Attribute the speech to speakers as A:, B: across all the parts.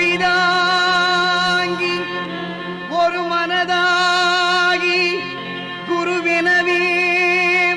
A: முடிதாங்கி ஒரு மனதாகி குருவினவே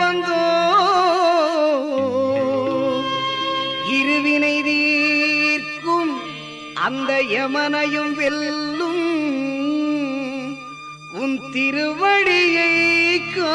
A: வந்தோ. இருவினை தீர்க்கும் அந்த யமனையும் வெல்லும் உன் திருவடியை கா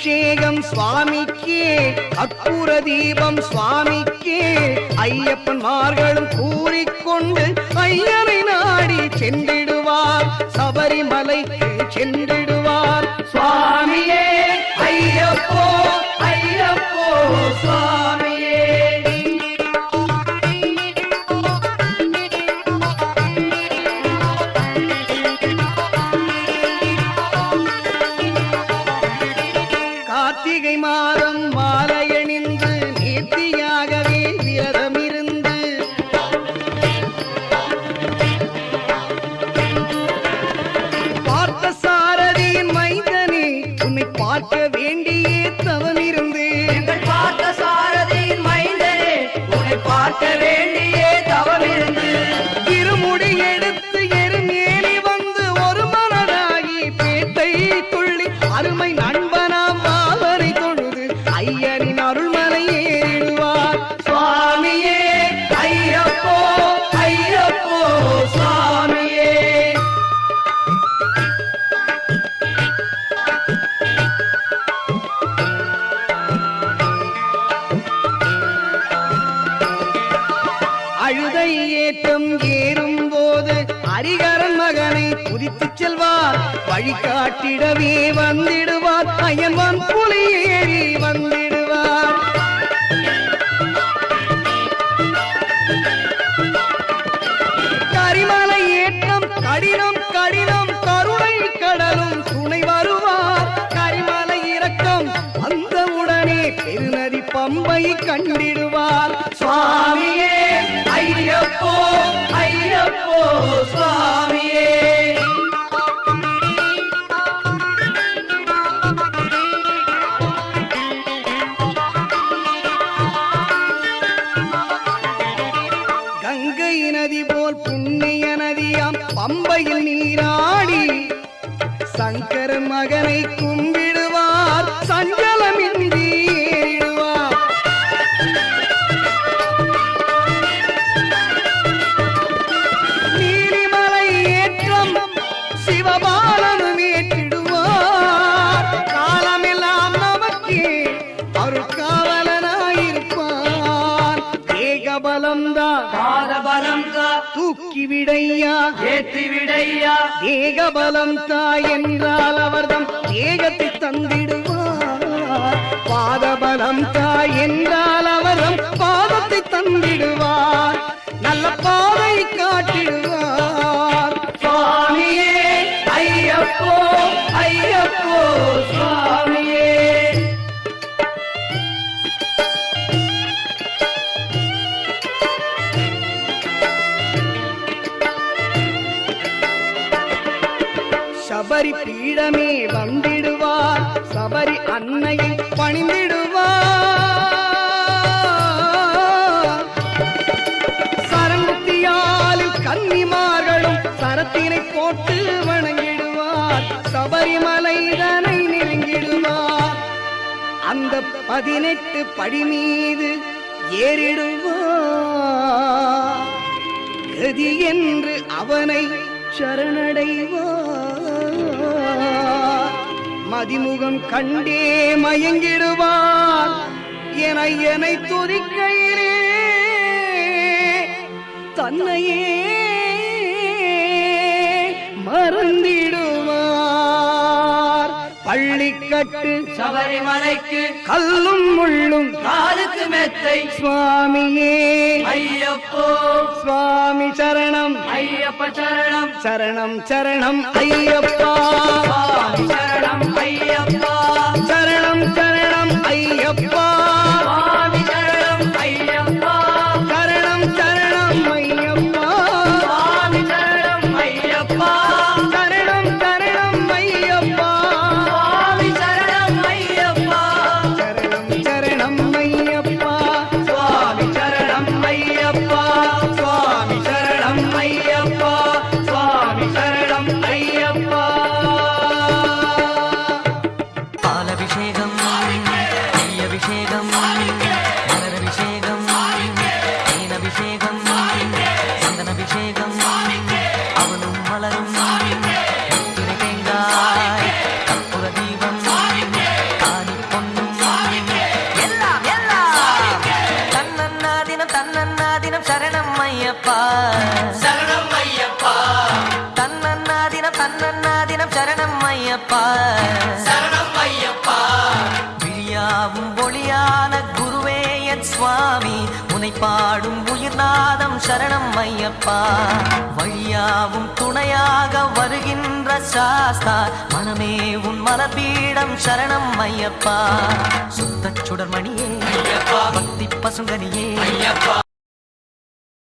A: அபிஷேகம் சுவாமிக்கே அற்புர தீபம் சுவாமிக்கே. ஐயப்பன்மார்களும் கூறிக்கொண்டு ஐயனை நாடி சென்றிடுவார். சபரிமலைக்கு சென்றிடுவார். சுவாமியே கார்த்திகை மாதம் ஹரிகரன் மகனை புதித்துச் செல்வார். வழிகாட்டிடவே வந்திடுவார். அயன்வான் புலியேறி வந்திடுவார். கரிமலை ஏற்றம் கடினம் கடினம் கருணை கடலும் துணை வருவார். கரிமலை இறக்கம் வந்தவுடனே பெருநதி பம்பை கண்டிடுவார். சுவாமியே ஐயப்போ தேகபலம்தான்
B: பாதபலம் தா
A: தூக்கி விடையா
B: ஏற்றி விடையா
A: தேகபலம் தாய் என்றால் அவர்தம் தேகத்தை தந்திடுவார். பாதபலம் தாய் என்றால் அவர்தம் பாதத்தை தந்திடுவார். நல்ல பாதை காட்டிடுவார். சுவாமியே ஐயப்போ ஐயப்போ சுவாமியே சபரி பீடமே வந்திடுவார். சபரி அன்னையை பணிந்திடுவார். சரங்குத்தியாலில் கன்னிமார்களும் சரத்தினை போட்டு வணங்கிடுவார். சபரிமலைதனை நெருங்கிடுவார். அந்த பதினெட்டு படி மீது ஏறிடுவார். கதி என்று அவனை சரணடைவார் மதிமுகம் கண்டே மயங்கிடுவார் என என்னை துதிக்கையிலே. தன்னையே மறந்திடுவார். பள்ளிக்கட்டு
B: சபரிமலைக்கு
A: கல்லும் முள்ளும்
B: காலுக்கு மெத்தை
A: சுவாமியே.
B: ஐயப்போ.
A: சுவாமி சரணம்.
B: ஐயப்ப சரணம்.
A: சரணம் சரணம். ஐயப்பா.
B: சரணம் ஐயப்பா.
A: சரணம் சரணம். ஐயப்பா.
C: ஐயப்பா.
B: சரணம் ஐயப்பா.
C: விழியாவும் ஒளியான குருவே என் சுவாமி. உனை பாடும் உயிர்நாதம் சரணம் ஐயப்பா. வழியாவும் துணையாக வருகின்ற சாஸ்தா. மனமே உன் மலபீடம் சரணம் ஐயப்பா. சுத்தச் சுடர்மணியே பக்தி பசுங்கனியே.